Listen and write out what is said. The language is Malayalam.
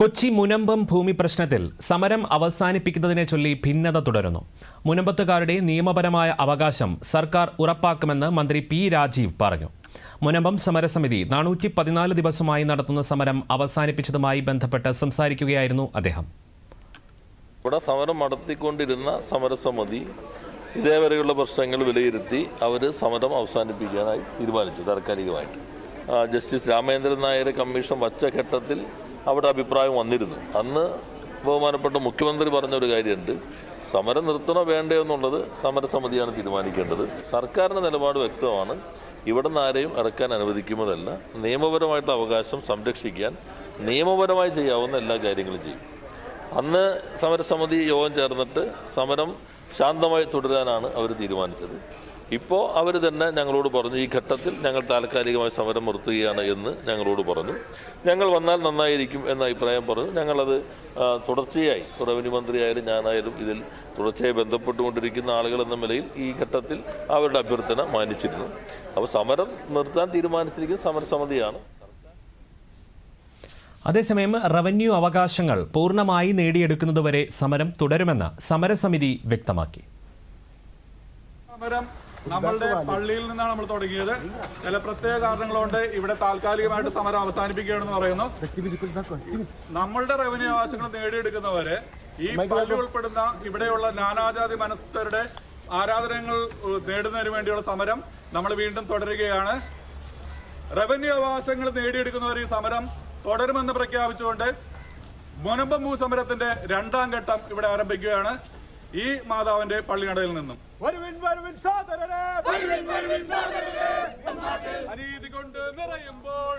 കൊച്ചി മുനമ്പം ഭൂമി പ്രശ്നത്തിൽ സമരം അവസാനിപ്പിക്കുന്നതിനെ ചൊല്ലി ഭിന്നത തുടരുന്നു. മുനമ്പത്തുകാരുടെ നിയമപരമായ അവകാശം സർക്കാർ ഉറപ്പാക്കുമെന്ന് മന്ത്രി പി രാജീവ് പറഞ്ഞു. മുനമ്പം സമരസമിതി നാനൂറ്റി പതിനാല് ദിവസമായി നടത്തുന്ന സമരം അവസാനിപ്പിച്ചതുമായി ബന്ധപ്പെട്ട് സംസാരിക്കുകയായിരുന്നു അദ്ദേഹം. ഇവിടെ സമരം നടത്തിക്കൊണ്ടിരുന്ന സമരസമിതി ഇതേവരെയുള്ള പ്രശ്നങ്ങൾ വിലയിരുത്തി അവർ സമരം അവസാനിപ്പിക്കാനായി തീരുമാനിച്ചു താൽക്കാലികമായിട്ട്. ജസ്റ്റിസ് രാമേന്ദ്രൻ നായർ കമ്മീഷൻ വച്ച ഘട്ടത്തിൽ അവിടെ അഭിപ്രായം വന്നിരുന്നു. അന്ന് ബഹുമാനപ്പെട്ട മുഖ്യമന്ത്രി പറഞ്ഞ ഒരു കാര്യമുണ്ട്. സമരം നിർത്തണോ വേണ്ടയോ എന്നുള്ളത് സമരസമിതിയാണ് തീരുമാനിക്കേണ്ടത്. സർക്കാരിന്റെ നിലപാട് വ്യക്തമാണ്. ഇവിടെ നിന്ന് ആരെയും ഇറക്കാൻ അനുവദിക്കുന്നതല്ല. നിയമപരമായിട്ടുള്ള അവകാശം സംരക്ഷിക്കാൻ നിയമപരമായി ചെയ്യാവുന്ന എല്ലാ കാര്യങ്ങളും ചെയ്യും. അന്ന് സമരസമിതി യോഗം ചേർന്നിട്ട് സമരം ശാന്തമായി തുടരാനാണ് അവർ തീരുമാനിച്ചത്. ഇപ്പോൾ അവർ തന്നെ ഞങ്ങളോട് പറഞ്ഞു ഈ ഘട്ടത്തിൽ ഞങ്ങൾ താൽക്കാലികമായി സമരം നിർത്തുകയാണ് എന്ന് ഞങ്ങളോട് പറഞ്ഞു. ഞങ്ങൾ വന്നാൽ നന്നായിരിക്കും എന്ന അഭിപ്രായം പറഞ്ഞു. ഞങ്ങളത് തുടർച്ചയായി. റവന്യൂ മന്ത്രിയായാലും ഞാനായാലും ഇതിൽ തുടർച്ചയായി ബന്ധപ്പെട്ടുകൊണ്ടിരിക്കുന്ന ആളുകൾ എന്ന നിലയിൽ ഈ ഘട്ടത്തിൽ അവരുടെ അഭ്യർത്ഥന മാനിച്ചിരുന്നു. അപ്പോൾ സമരം നിർത്താൻ തീരുമാനിച്ചിരിക്കുന്ന സമരസമിതിയാണ്. അതേസമയം റവന്യൂ അവകാശങ്ങൾ പൂർണമായി നേടിയെടുക്കുന്നതുവരെ സമരം തുടരുമെന്ന് സമരസമിതി വ്യക്തമാക്കി. സമരം നമ്മളുടെ പള്ളിയിൽ നിന്നാണ് നമ്മൾ തുടങ്ങിയത്. ചില പ്രത്യേക കാരണങ്ങളുണ്ട്. ഇവിടെ താൽക്കാലികമായിട്ട് സമരം അവസാനിപ്പിക്കുകയാണെന്ന് പറയുന്നു. നമ്മളുടെ റവന്യൂ അവകാശങ്ങൾ നേടിയെടുക്കുന്നവരെ ഈ പള്ളി ഉൾപ്പെടുന്ന ഇവിടെയുള്ള നാനാജാതി മനസ്ഥരുടെ ആരാധനകൾ നേടുന്നതിന് വേണ്ടിയുള്ള സമരം നമ്മൾ വീണ്ടും തുടരുകയാണ്. റവന്യൂ അവകാശങ്ങൾ നേടിയെടുക്കുന്നവർ ഈ സമരം തുടരുമെന്ന് പ്രഖ്യാപിച്ചുകൊണ്ട് മുനമ്പമ്പൂ ഭൂസമരത്തിന്റെ രണ്ടാം ഘട്ടം ഇവിടെ ആരംഭിക്കുകയാണ്. ഈ മാതാവിന്റെ പള്ളിനടയിൽ നിന്നും. വരുവിൻ വരുവിൻ സോദരരെ വരുവിൻ വരുവിൻ സോദരരെ അനീതി കൊണ്ട് നിറയുമ്പോൾ